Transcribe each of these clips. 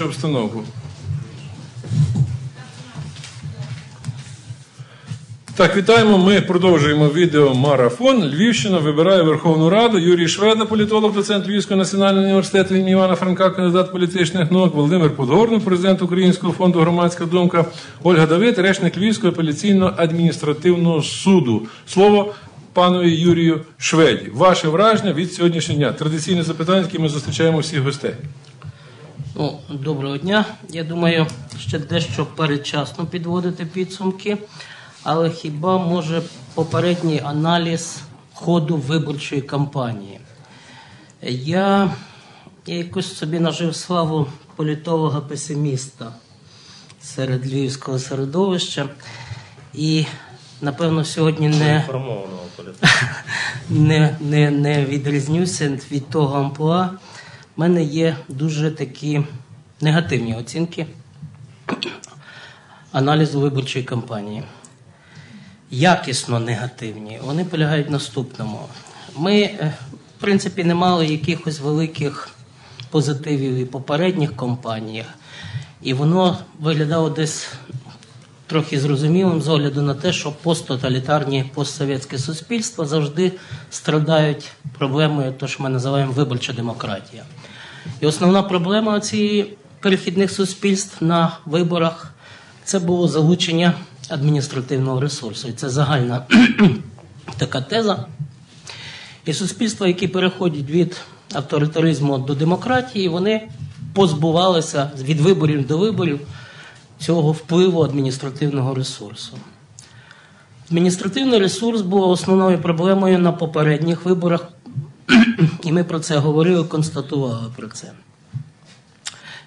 обстановку. Так, вітаємо. Ми продовжуємо відеомарафон. Львівщина вибирає Верховну Раду. Юрій Шведа, політолог, доцент Львівського національного університету імені Івана Франка, кандидат політичних наук, Володимир Подгорний, президент Українського фонду Громадська думка, Ольга Давид, речник Львівського апеляційно-адміністративного суду. Слово пану Юрію Шведі. Ваше враження від сьогоднішнього дня. Традиційне запитання, яке ми зустрічаємо всіх гостей. Ну, доброго дня. Я думаю, ще дещо передчасно підводити підсумки, але хіба може попередній аналіз ходу виборчої кампанії? Я, я якось собі нажив славу політолога-песиміста серед львівського середовища, і, напевно, сьогодні не не, не, не відрізнюся від того амплуа. У мене є дуже такі негативні оцінки аналізу виборчої кампанії. Якісно негативні. Вони полягають в наступному. Ми, е, в принципі, не мали якихось великих позитивів і попередніх кампаніях, і воно виглядало десь трохи зрозумілим з огляду на те, що посттоталітарні постсовєтські суспільства завжди страдають проблемою, то що ми називаємо виборча демократія. І основна проблема цієї перехідних суспільств на виборах це було залучення адміністративного ресурсу. І це загальна така теза. І суспільства, які переходять від авторитаризму до демократії, вони позбувалися від виборів до виборів цього впливу адміністративного ресурсу. Адміністративний ресурс був основною проблемою на попередніх виборах, і ми про це говорили, констатували про це.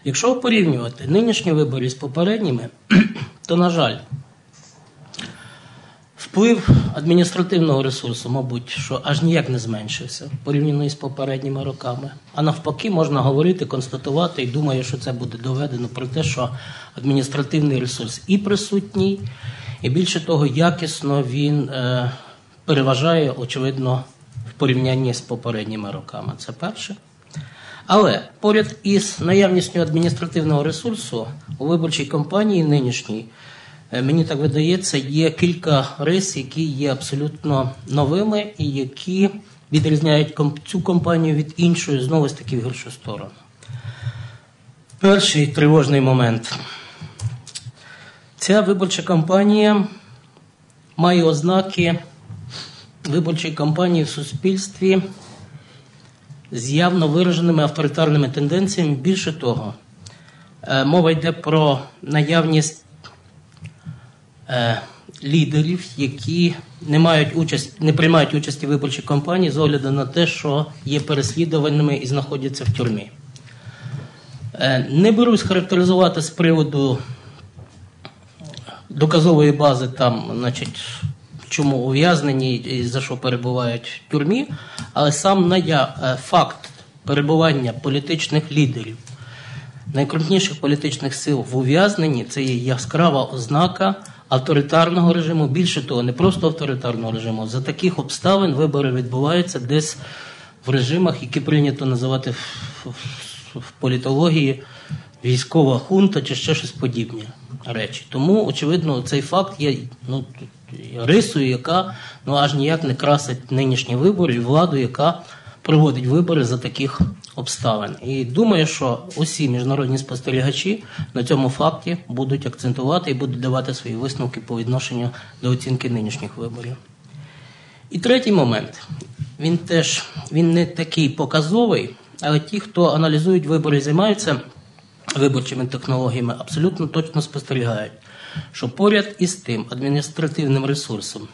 Якщо порівнювати нинішні вибори з попередніми, то, на жаль, вплив адміністративного ресурсу, мабуть, що аж ніяк не зменшився порівняно із попередніми роками. А навпаки, можна говорити, констатувати, і думаю, що це буде доведено про те, що адміністративний ресурс і присутній, і більше того, якісно він е, переважає, очевидно, в порівнянні з попередніми роками. Це перше. Але поряд із наявністю адміністративного ресурсу у виборчій кампанії нинішній, е, мені так видається, є кілька рис, які є абсолютно новими і які відрізняють цю кампанію від іншої, знову ж таки в гіршу сторону. Перший тривожний момент. Ця виборча кампанія має ознаки виборчої кампанії в суспільстві з явно вираженими авторитарними тенденціями. Більше того, е, мова йде про наявність е, лідерів, які не мають участь, не приймають участі в виборчій кампанії з огляду на те, що є переслідуваними і знаходяться в тюрмі. Е, Не берусь характеризувати з приводу доказової бази там, значить, чому ув'язнені і за що перебувають в тюрмі, але сам ная, е, факт перебування політичних лідерів, найкрупніших політичних сил в ув'язненні це є яскрава ознака авторитарного режиму. Більше того, не просто авторитарного режиму. За таких обставин вибори відбуваються десь в режимах, які прийнято називати в, політології військова хунта чи ще щось подібне речі. Тому, очевидно, цей факт є ну, рисою, яка ну, аж ніяк не красить нинішні вибори і владу, яка проводить вибори за таких обставин. І думаю, що усі міжнародні спостерігачі на цьому факті будуть акцентувати і будуть давати свої висновки по відношенню до оцінки нинішніх виборів. І третій момент. Він теж він не такий показовий, але ті, хто аналізують вибори займаються виборчими технологіями, абсолютно точно спостерігають, що поряд із тим адміністративним ресурсом,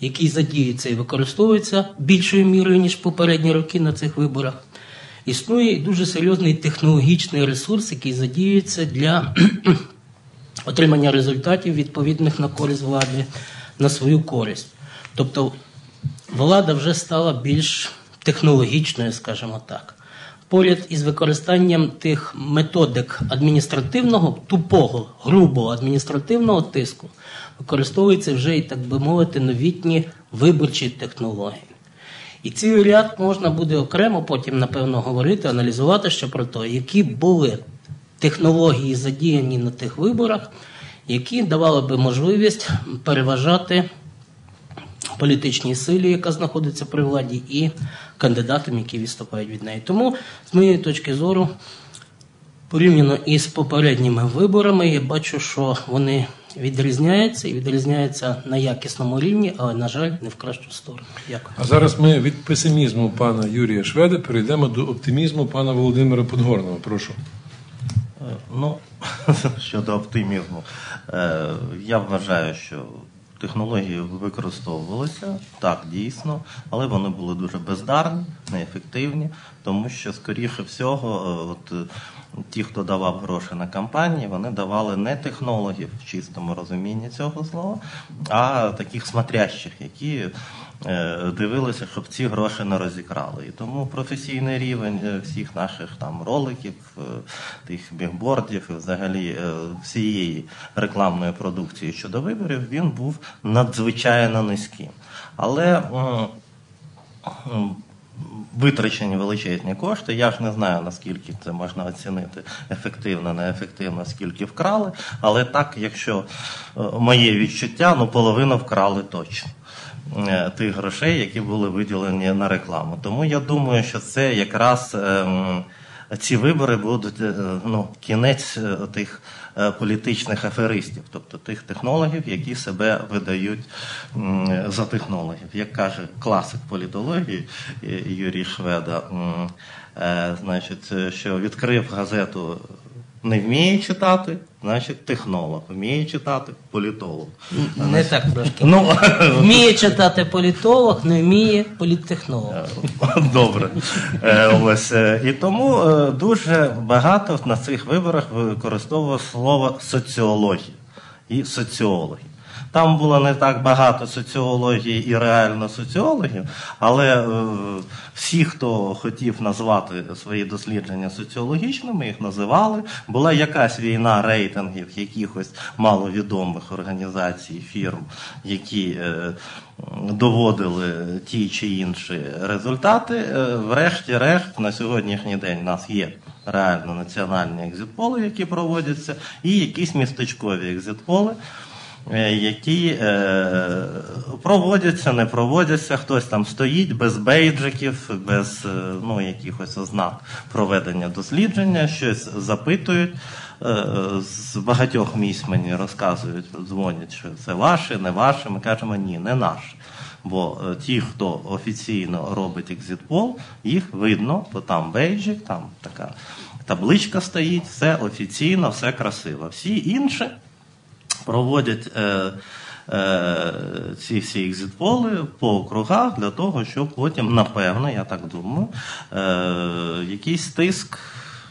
який задіється і використовується більшою мірою, ніж попередні роки на цих виборах, існує і дуже серйозний технологічний ресурс, який задіюється для отримання результатів відповідних на користь влади на свою користь. Тобто влада вже стала більш технологічною, скажімо так. Поряд із використанням тих методик адміністративного, тупого, грубого адміністративного тиску, використовуються вже і, так би мовити, новітні виборчі технології. І цілий ряд можна буде окремо потім, напевно, говорити, аналізувати ще про те, які були технології задіяні на тих виборах, які давали би можливість переважати політичній силі, яка знаходиться при владі, і кандидатам, які відступають від неї. Тому, з моєї точки зору, порівняно із попередніми виборами, я бачу, що вони відрізняються і відрізняються на якісному рівні, але, на жаль, не в кращу сторону. Дякую. А зараз ми від песимізму пана Юрія Шведа перейдемо до оптимізму пана Володимира Подгорного. Прошу. Е, Ну, щодо оптимізму, е, я вважаю, що технології використовувалися так, дійсно, але вони були дуже бездарні, неефективні, тому що, скоріше всього, е, от е, ті, хто давав гроші на кампанії, вони давали не технологів в чистому розумінні цього слова, а таких смотрящих, які дивилися, щоб ці гроші не розікрали. І тому професійний рівень е, всіх наших там роликів, е, тих бігбордів, і взагалі е, всієї рекламної продукції щодо виборів, він був надзвичайно низьким. Але витрачені величезні кошти. Я ж не знаю, наскільки це можна оцінити ефективно, неефективно, скільки вкрали. Але так, якщо е, моє відчуття, ну половину вкрали точно. Е, Тих грошей, які були виділені на рекламу. Тому я думаю, що це якраз ем, ці вибори будуть е, ну, кінець е, тих політичних аферистів, тобто тих технологів, які себе видають за технологів. Як каже класик політології Юрій Шведа, значить, що відкрив газету. Не вміє читати, значить технолог. Вміє читати політолог. Не так трошки. Ну, Вміє читати політолог, не вміє політтехнолог. Добре. Е, Ось. е, І тому е, дуже багато на цих виборах використовував слово соціологія і соціологи. Там було не так багато соціології і реально соціологів, але е, всі, хто хотів назвати свої дослідження соціологічними, їх називали. Була якась війна рейтингів якихось маловідомих організацій, фірм, які е, доводили ті чи інші результати. Е, Врешті-решт, на сьогоднішній день у нас є реально національні екзитполи, які проводяться, і якісь містечкові екзитполи. Е, Які е, проводяться, не проводяться, хтось там стоїть без бейджиків, без е, ну, якихось ознак проведення дослідження, щось запитують. Е, з багатьох місць мені розказують, дзвонять, що це ваше, не ваше. Ми кажемо, ні, не наше. Бо е, ті, хто офіційно робить екзитпол, їх видно, бо там бейджик, там така табличка стоїть, все офіційно, все красиво. Всі інші проводять е, е, ці всі екзитполи по округах для того, щоб потім, напевно, я так думаю, е, якийсь тиск.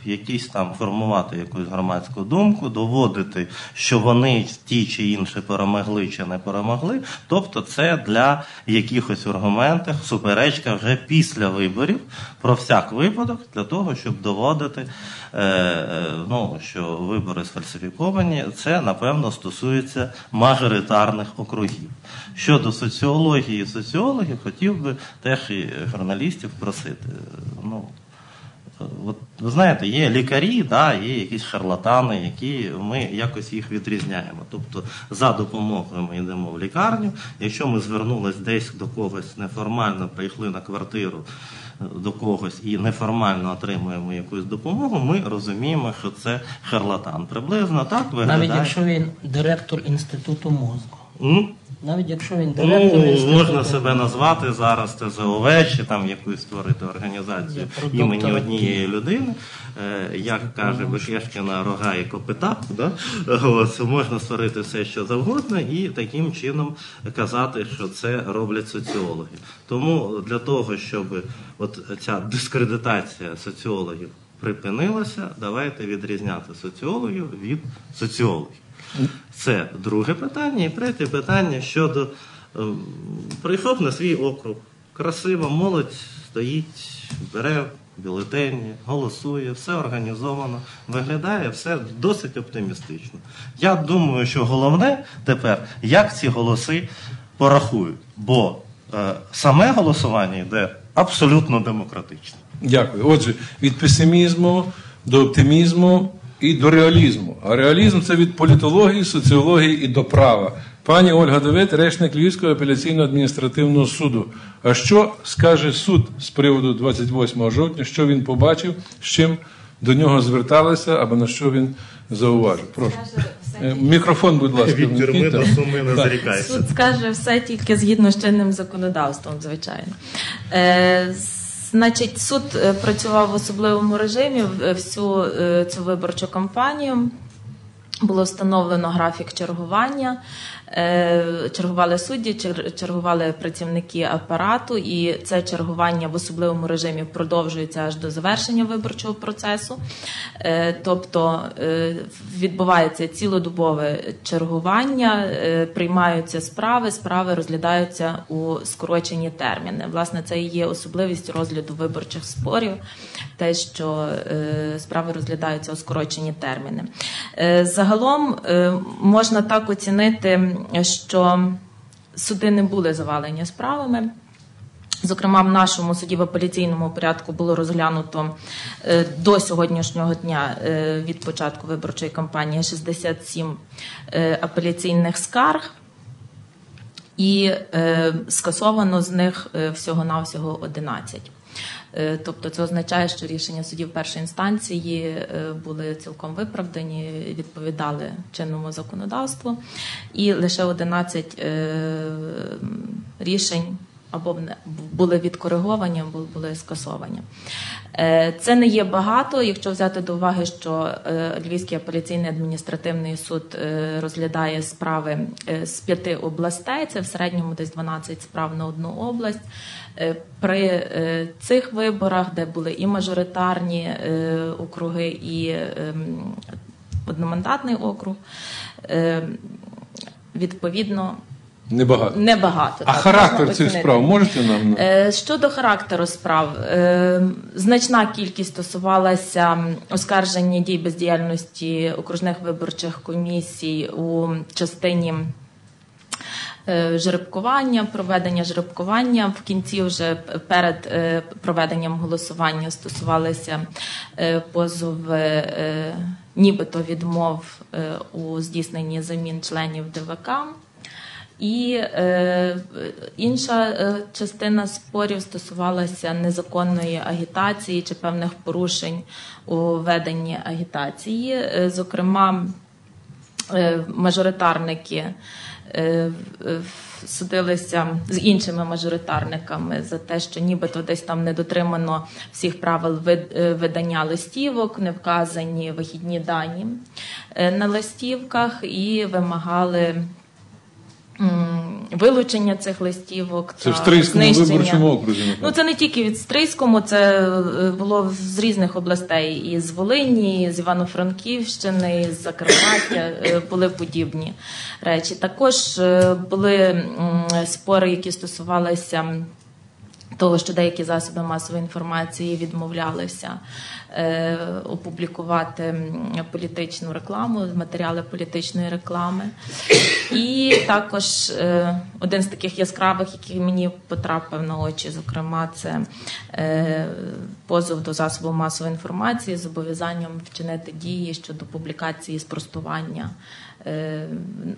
Якісь там формувати якусь громадську думку, доводити, що вони ті чи інші перемогли чи не перемогли. Тобто, це для якихось аргументів суперечка вже після виборів про всяк випадок, для того, щоб доводити, е, е, ну, що вибори сфальсифіковані. Це напевно стосується мажоритарних округів. Щодо соціології соціологів, хотів би теж і журналістів просити. Ну, От, ви знаєте, є лікарі, да, є якісь шарлатани, які ми якось їх відрізняємо. Тобто за допомогою ми йдемо в лікарню. Якщо ми звернулись десь до когось неформально, прийшли на квартиру е, до когось і неформально отримуємо якусь допомогу, ми розуміємо, що це шарлатан. Приблизно так виглядає. Навіть якщо він директор інституту мозку. М? Навіть якщо він директор Ну, інституту можна себе назвати зараз ТЗОВ чи там якусь створити організацію імені однієї людини. Е, Як каже Бекешкіна, рога і копита. Да? Ось, можна створити все, що завгодно, і таким чином казати, що це роблять соціологи. Тому для того, щоб от ця дискредитація соціологів припинилася, давайте відрізняти соціологів від соціологів. Це друге питання. І третє питання щодо ем, прийшов на свій округ. Красиво, молодь стоїть, бере бюлетені, голосує, все організовано, виглядає все досить оптимістично. Я думаю, що головне тепер, як ці голоси порахують, бо е, саме голосування йде абсолютно демократично. Дякую. Отже, від песимізму до оптимізму і до реалізму. А реалізм це від політології, соціології і до права. Пані Ольга Давид, речник Львівського апеляційного адміністративного суду. А що скаже суд з приводу 28 жовтня? Що він побачив, з чим до нього зверталися, або на що він зауважив? Прошу. Е, Мікрофон, будь ласка, Від тюрми до суми не зарікайся. Суд скаже все тільки згідно з чинним законодавством, звичайно. Е, значить, суд е, працював в особливому режимі всю е, цю виборчу кампанію. Було встановлено графік чергування. Е, Чергували судді, чер- чергували працівники апарату, і це чергування в особливому режимі продовжується аж до завершення виборчого процесу. Е, Тобто е, відбувається цілодобове чергування, приймаються справи, справи розглядаються у скорочені терміни. Власне, це і є особливість розгляду виборчих спорів, те, що справи розглядаються у скорочені терміни. Загалом можна так оцінити, що суди не були завалені справами. Зокрема, в нашому суді в апеляційному порядку було розглянуто е, до сьогоднішнього дня е, від початку виборчої кампанії 67 е, апеляційних скарг, і скасовано з них всього-навсього 11. Е, Тобто це означає, що рішення судів першої інстанції е, були цілком виправдані, відповідали чинному законодавству, і лише 11 е, рішень або були відкориговані, або були скасовані. Е, Це не є багато, якщо взяти до уваги, що е, Львівський апеляційний адміністративний суд е, розглядає справи з п'яти областей, це в середньому десь 12 справ на одну область. При цих виборах, де були і мажоритарні округи, і ем, одномандатний округ, е, відповідно Небагато. небагато. А так, характер цих справ можете нам? Е, Щодо характеру справ, е, значна кількість стосувалася оскарження дій бездіяльності окружних виборчих комісій у частині. е, Жеребкування, проведення жеребкування в кінці вже перед проведенням голосування стосувалися позови е, нібито відмов у здійсненні замін членів ДВК. І е, інша е, частина спорів стосувалася незаконної агітації чи певних порушень у веденні агітації. Е, зокрема, е, мажоритарники судилися з іншими мажоритарниками за те, що нібито десь там не дотримано всіх правил видання листівок, не вказані вихідні дані на листівках і вимагали. Вилучення цих листівок Це в та Стрийському знищення. виборчому окрузі. Ну це не тільки від Стрийському, це е, було з різних областей, і з Волині, і з Івано-Франківщини, і з Закарпаття е, були подібні речі. Також е, були спори, які стосувалися. Того, що деякі засоби масової інформації відмовлялися е, опублікувати політичну рекламу, матеріали політичної реклами. І також е, один з таких яскравих, який мені потрапив на очі, зокрема, це е, позов до засобу масової інформації з зобов'язанням вчинити дії щодо публікації спростування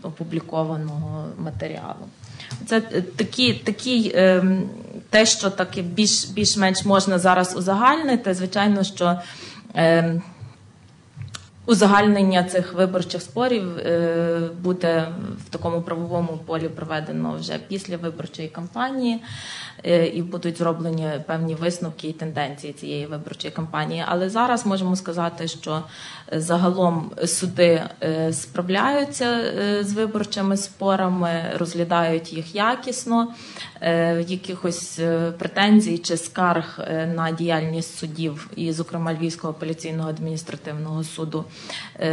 опублікованого матеріалу. Це е, такі, такі е, те, що таке більш, більш-менш можна зараз узагальнити. Звичайно, що е, узагальнення цих виборчих спорів е, буде в такому правовому полі проведено вже після виборчої кампанії, е, і будуть зроблені певні висновки і тенденції цієї виборчої кампанії. Але зараз можемо сказати, що е, загалом суди справляються з виборчими спорами, розглядають їх якісно. Якихось претензій чи скарг на діяльність суддів, і, зокрема, Львівського апеляційного адміністративного суду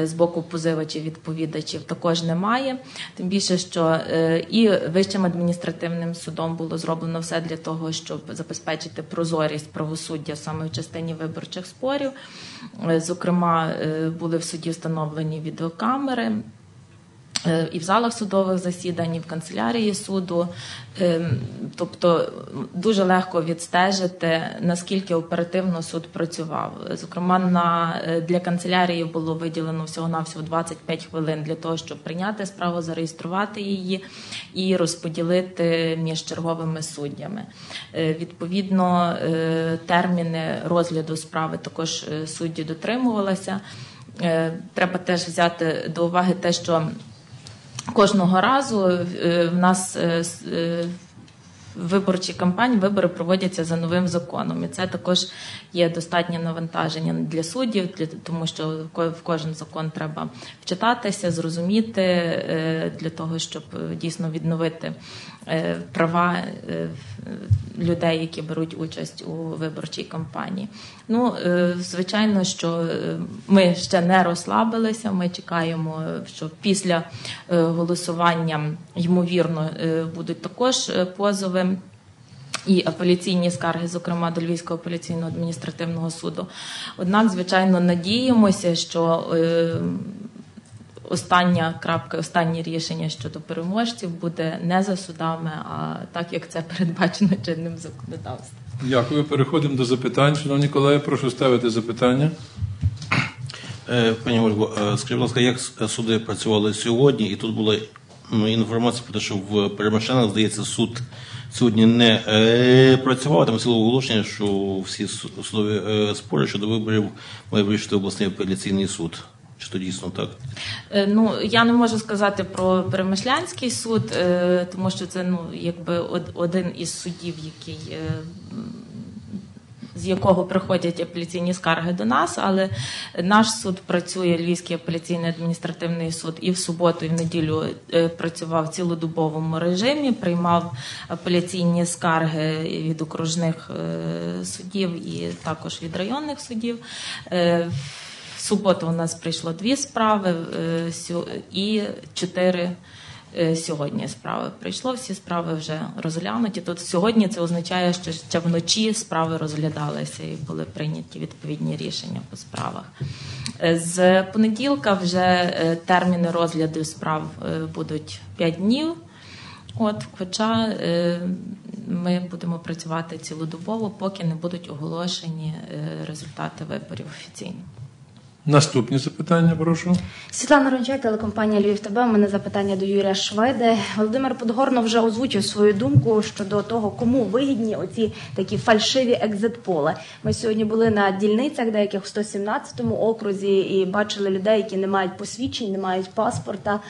з боку позивачів відповідачів також немає. Тим більше, що е, і вищим адміністративним судом було зроблено все для того, щоб забезпечити прозорість правосуддя саме в частині виборчих спорів. Е, Зокрема, е, були в суді встановлені відеокамери. Е, і в залах судових засідань, і в канцелярії суду. Ем, Тобто дуже легко відстежити, наскільки оперативно суд працював. Зокрема, на е, для канцелярії було виділено всього навсього 25 хвилин для того, щоб прийняти справу, зареєструвати її і розподілити між черговими суддями. Е, Відповідно, терміни розгляду справи також судді дотримувалися. Треба теж взяти до уваги те, що кожного разу е, в нас е, е, виборчі кампанії, вибори проводяться за новим законом. І це також є достатнє навантаження для суддів, для, тому що в кожен закон треба вчитатися, зрозуміти для того, щоб дійсно відновити права е, людей, які беруть участь у виборчій кампанії. Ну, е, звичайно, що е, ми ще не розслабилися. Ми чекаємо, е, що після е, голосування ймовірно е, будуть також е, позови. І апеляційні скарги, зокрема до Львівського апеляційного адміністративного суду. Однак, звичайно, надіємося, що е, остання крапка, останнє рішення щодо переможців буде не за судами, а так як це передбачено чинним законодавством. Дякую. Переходимо до запитань. Шановні колеги, прошу ставити запитання. Е, Пані Ольго, е, скажіть, будь ласка, як суди працювали сьогодні? І тут була інформація про те, що в Перемишлянах, здається, суд сьогодні не е, працював. Там ціле оголошення, що всі судові е, спори щодо виборів має вирішити обласний апеляційний суд. Чи то дійсно так? Е, Ну я не можу сказати про Перемишлянський суд, е, тому що це ну якби один із судів, який. е, З якого приходять апеляційні скарги до нас, але наш суд працює Львівський апеляційний адміністративний суд і в суботу, і в неділю працював в цілодобовому режимі, приймав апеляційні скарги від окружних судів і також від районних судів. Суботу у нас прийшло дві справи е, і чотири е, сьогодні справи прийшло. Всі справи вже розглянуті. Тут сьогодні це означає, що ще вночі справи розглядалися і були прийняті відповідні рішення по справах. Е, З понеділка вже терміни розгляду справ будуть 5 днів. От, хоча ми будемо працювати цілодобово, поки не будуть оголошені результати виборів офіційно. Наступні запитання, прошу. Світлана Рончай, телекомпанія Львів ТБ. У мене запитання до Юрія Шведи. Володимир Подгорно вже озвучив свою думку щодо того, кому вигідні оці такі фальшиві екзитполи. Ми сьогодні були на дільницях, деяких в 117-му окрузі, і бачили людей, які не мають посвідчень, не мають паспорта.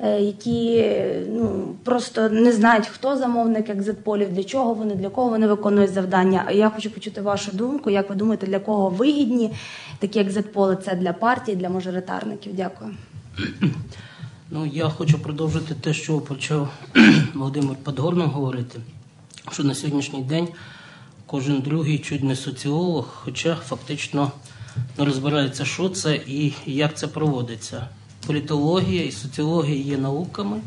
Е, Які ну просто не знають, хто замовник екзитполів, для чого вони, для кого вони виконують завдання. Я хочу почути вашу думку. Як ви думаєте, для кого вигідні такі екзитполи? Це для партії, для мажоритарників? Дякую. Ну, я хочу продовжити те, що почав Володимир Подгорно говорити, що на сьогоднішній день кожен другий чуть не соціолог, хоча фактично не розбирається, що це і як це проводиться. Політологія і соціологія є науками.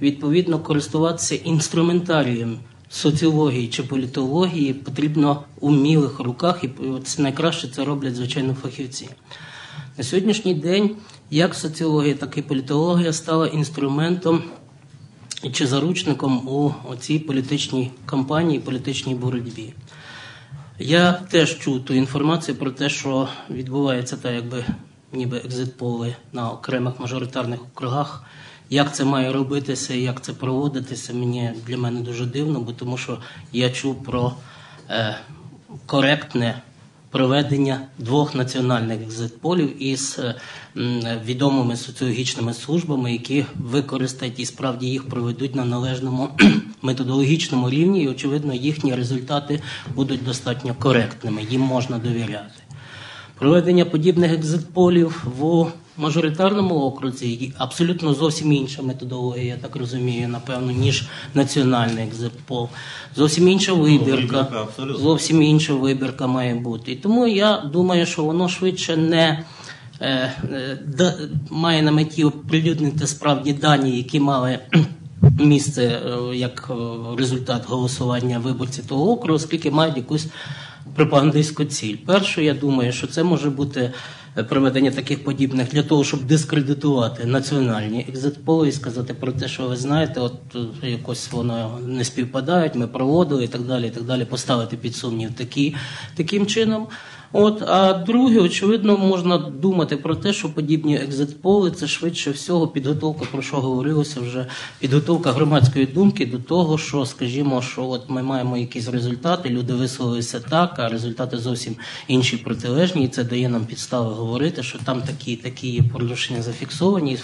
Відповідно, користуватися інструментарієм соціології чи політології потрібно у вмілих руках, і це найкраще це роблять, звичайно, фахівці. На сьогоднішній день як соціологія, так і політологія стала інструментом чи заручником у цій політичній кампанії, політичній боротьбі. Я теж чув ту інформацію про те, що відбувається так, якби ніби екзитполи на окремих мажоритарних округах. Як це має робитися, як це проводитися, мені для мене дуже дивно, бо тому що я чув про е, коректне проведення двох національних екзитполів із е, відомими соціологічними службами, які використають і справді їх проведуть на належному методологічному рівні, і очевидно, їхні результати будуть достатньо коректними, їм можна довіряти. Проведення подібних екзитполів в мажоритарному окрузі абсолютно зовсім інша методологія, я так розумію, напевно, ніж національний екзитпол. Зовсім інша вибірка, вибірка, зовсім інша вибірка має бути. І тому я думаю, що воно швидше не е, е, має на меті оприлюднити справді дані, які мали місце е, як результат голосування виборців того округу, оскільки мають якусь пропагандистську ціль. Перше, я думаю, що це може бути е, проведення таких подібних для того, щоб дискредитувати національні екзитполи і сказати про те, що ви знаєте, от е, якось воно не співпадають, ми проводили і так далі, і так далі, поставити під сумнів такі, таким чином. От, а друге, очевидно, можна думати про те, що подібні екзитполи це швидше всього підготовка, про що говорилося вже, підготовка громадської думки до того, що, скажімо, що от ми маємо якісь результати, люди висловилися так, а результати зовсім інші протилежні, і це дає нам підстави говорити, що там такі такі є порушення зафіксовані,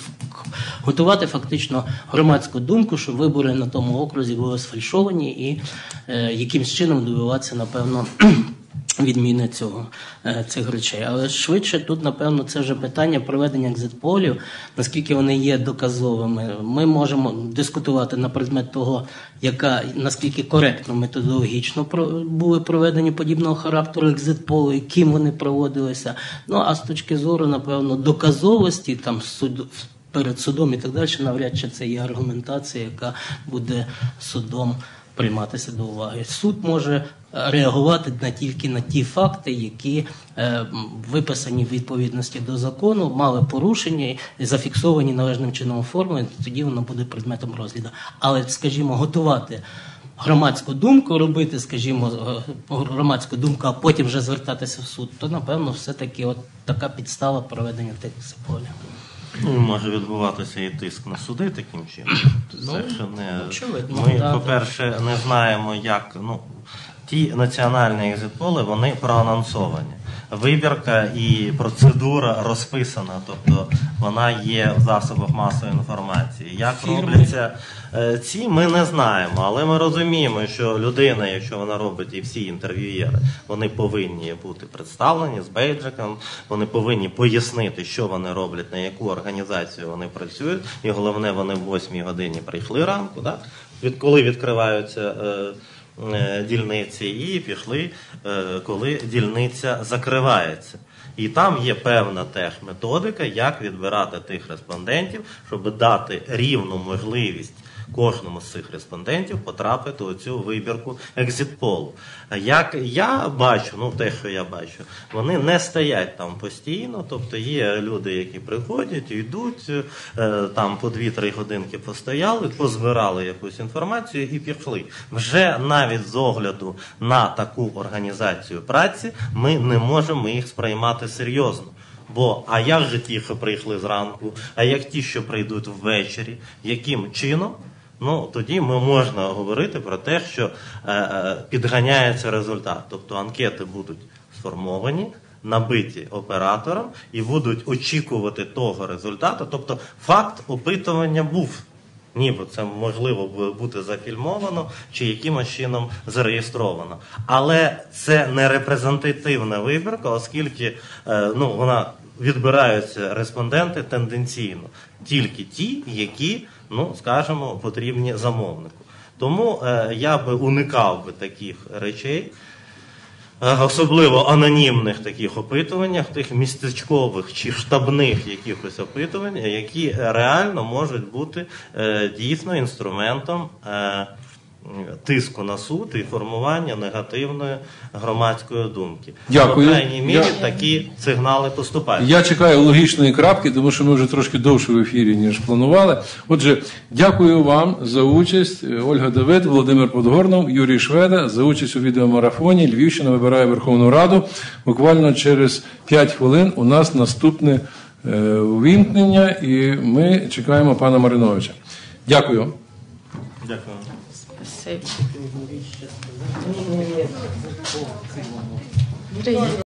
готувати фактично громадську думку, що вибори на тому окрузі були сфальшовані, і е, якимсь чином добиватися, напевно. Відміни цього е, цих речей, але швидше тут, напевно, це вже питання проведення екзитполів, наскільки вони є доказовими. Ми можемо дискутувати на предмет того, яка наскільки коректно методологічно були проведені подібного характеру екзитполи, і ким вони проводилися. Ну а з точки зору, напевно, доказовості там суд перед судом і так далі, навряд чи це є аргументація, яка буде судом прийматися до уваги. Суд може реагувати на тільки на ті факти, які е, виписані в відповідності до закону, мали порушення і зафіксовані належним чином оформлені, тоді воно буде предметом розгляду. Але, скажімо, готувати. Громадську думку робити, скажімо, е, громадську думку, а потім вже звертатися в суд, то напевно все-таки от така підстава проведення тих полів. Ну, може відбуватися і тиск на суди таким чином. Це ще не... очевидно, Ми, да, по-перше, не знаємо, як ну, ті національні екзитполи, вони проанонсовані. Вибірка і процедура розписана, тобто вона є в засобах масової інформації. Як робляться е, ці, ми не знаємо, але ми розуміємо, що людина, якщо вона робить і всі інтерв'юєри, вони повинні бути представлені з бейджиком, вони повинні пояснити, що вони роблять, на яку організацію вони працюють, і головне, вони в 8 годині прийшли ранку, да? від коли відкриваються. Е, дільниці і пішли, е, коли дільниця закривається. І там є певна техметодика, як відбирати тих респондентів, щоб дати рівну можливість кожному з цих респондентів потрапити у цю вибірку екзитполу. Як я бачу, ну те, що я бачу, вони не стоять там постійно, тобто є люди, які приходять, йдуть, е, там по 2-3 годинки постояли, позбирали якусь інформацію і пішли. Вже навіть з огляду на таку організацію праці ми не можемо їх сприймати серйозно. Бо а як же ті, що прийшли зранку, а як ті, що прийдуть ввечері, яким чином? Ну тоді ми можна говорити про те, що е, е, підганяється результат. Тобто анкети будуть сформовані, набиті оператором і будуть очікувати того результату. Тобто факт опитування був. Ніби це можливо бути зафільмовано чи якимось чином зареєстровано. Але це не репрезентативна вибірка, оскільки е, ну, вона відбираються респонденти тенденційно, тільки ті, які, ну скажімо, потрібні замовнику. Тому е, я би уникав би таких речей. Е, Особливо анонімних таких опитуваннях, тих містечкових чи штабних якихось опитувань, які реально можуть бути е, дійсно інструментом тиску на суд і формування негативної громадської думки. Дякую. По крайній мірі Я- такі сигнали поступають. Я чекаю логічної крапки, тому що ми вже трошки довше в ефірі, ніж планували. Отже, дякую вам за участь. Ольга Давид, Володимир Подгорнов, Юрій Шведа за участь у відеомарафоні. Львівщина вибирає Верховну Раду. Буквально через 5 хвилин у нас наступне е, увімкнення, і ми чекаємо пана Мариновича. Дякую. Дякую. Спасибі.